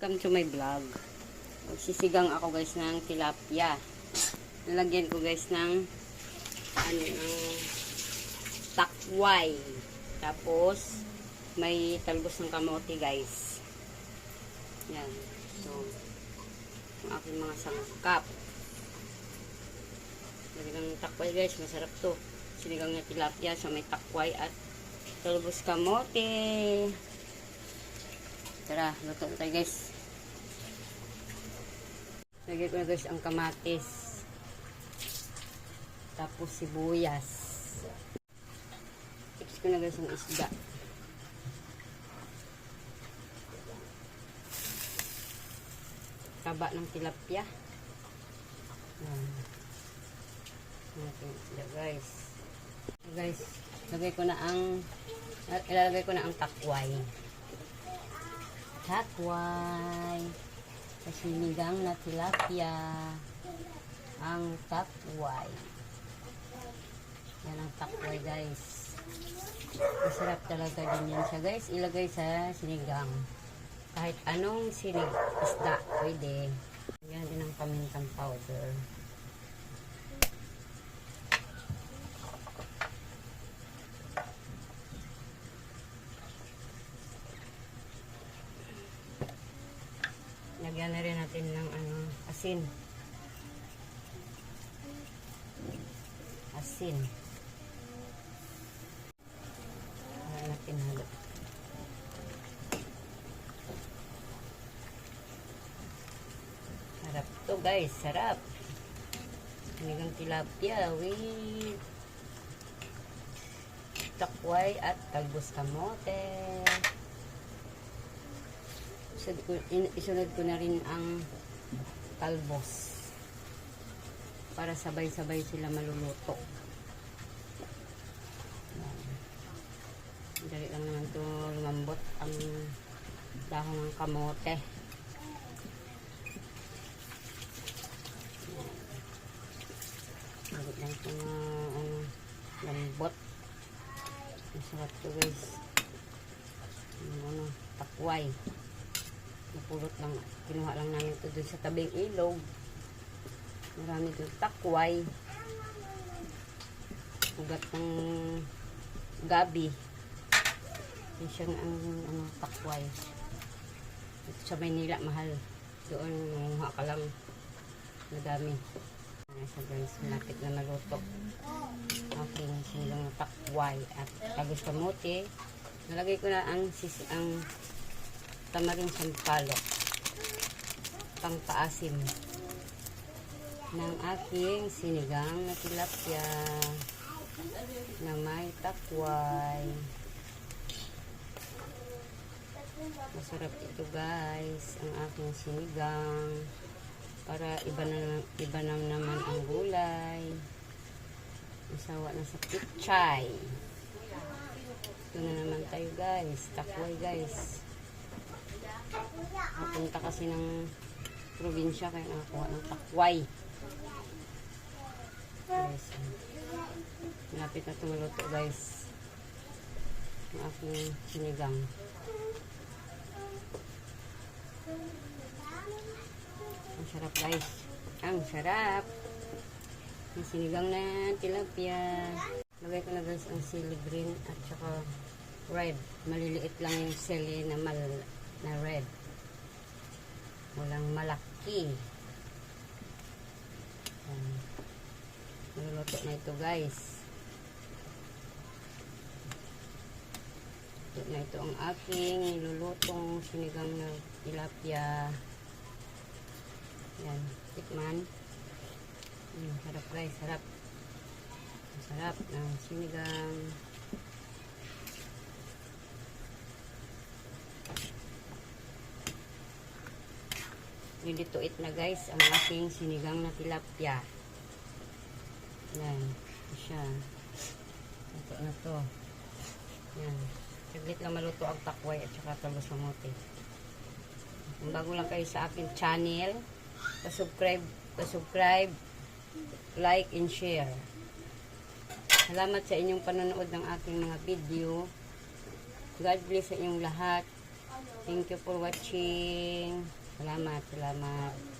Welcome to my vlog. Magsisigang ako guys ng tilapia. Nalagyan ko guys ng ano ng takway. Tapos may talbos ng kamote guys. Yan. So, ang aking mga sangkap. Lagyan ng takway guys. Masarap to. Sinigang na tilapia sa may takway at talbos kamote. Tara, luto na tayo guys. Lagyan ko na guys ang kamatis. Tapos sibuyas. Tips ko na guys ang isda. Taba ng tilapia. Isda guys. Guys, lagay ko na ang ilalagay ko na ang takway. Takway. Sa sinigang na tilapia. Ang takway. Yan ang takway guys. Masarap talaga din yan siya guys. Ilagay sa sinigang. Kahit anong sinig, isda, pwede. Yan din ang pamintang powder. Lagyan na rin natin ng ano, asin. Asin. Ayan natin halo. Sarap to guys, sarap. Sinigang tilapia with takway at talbos kamote. Isunod ko, in- isunod ko na rin ang talbos para sabay-sabay sila maluluto. Dali lang naman to lumambot ang dahon ng kamote. Dali lang ito na ano, lambot. Masarap to guys. Ano, takway. Napulot lang, kinuha lang namin ito dun sa tabing ilog. Marami dun takway. Ugat ng gabi. Yung siyang ang ano, takway. Ito sa Maynila, mahal. Doon, nanguha ka lang. Madami. Nasa guys, malapit na maluto. Aking silang takway at tagos kamote. Nalagay ko na ang sisi, ang tamaring sampalo pang paasim ng aking sinigang na tilapia na may takway. Masarap ito guys ang aking sinigang. Para iba na iba na naman ang gulay. Masawa na sa pichay. Ito na naman tayo guys. Takway guys Napunta kasi ng probinsya kaya nakakuha ng takway. Guys, malapit na tumuloto guys. Ang aking sinigang. Ang sarap guys. Ang sarap. Ang sinigang na tilapia. Lagay ko na guys ang sili green at saka red. Maliliit lang yung sili na mal na red. Walang malaki. Naluluto na ito guys. Ito na ito ang aking nilulutong sinigang na tilapia. Yan. Tikman. Mm, sarap guys. Sarap. Sarap ng sinigang. Ready to eat na guys ang aking sinigang na tilapia. Yan. Siya. Ito na to. Yan. Saglit lang maluto ang takway at saka talbos mamote. Kung bago lang kayo sa aking channel, pa-subscribe, pa-subscribe, like and share. Salamat sa inyong panonood ng aking mga video. God bless sa inyong lahat. Thank you for watching. Salamat, salamat.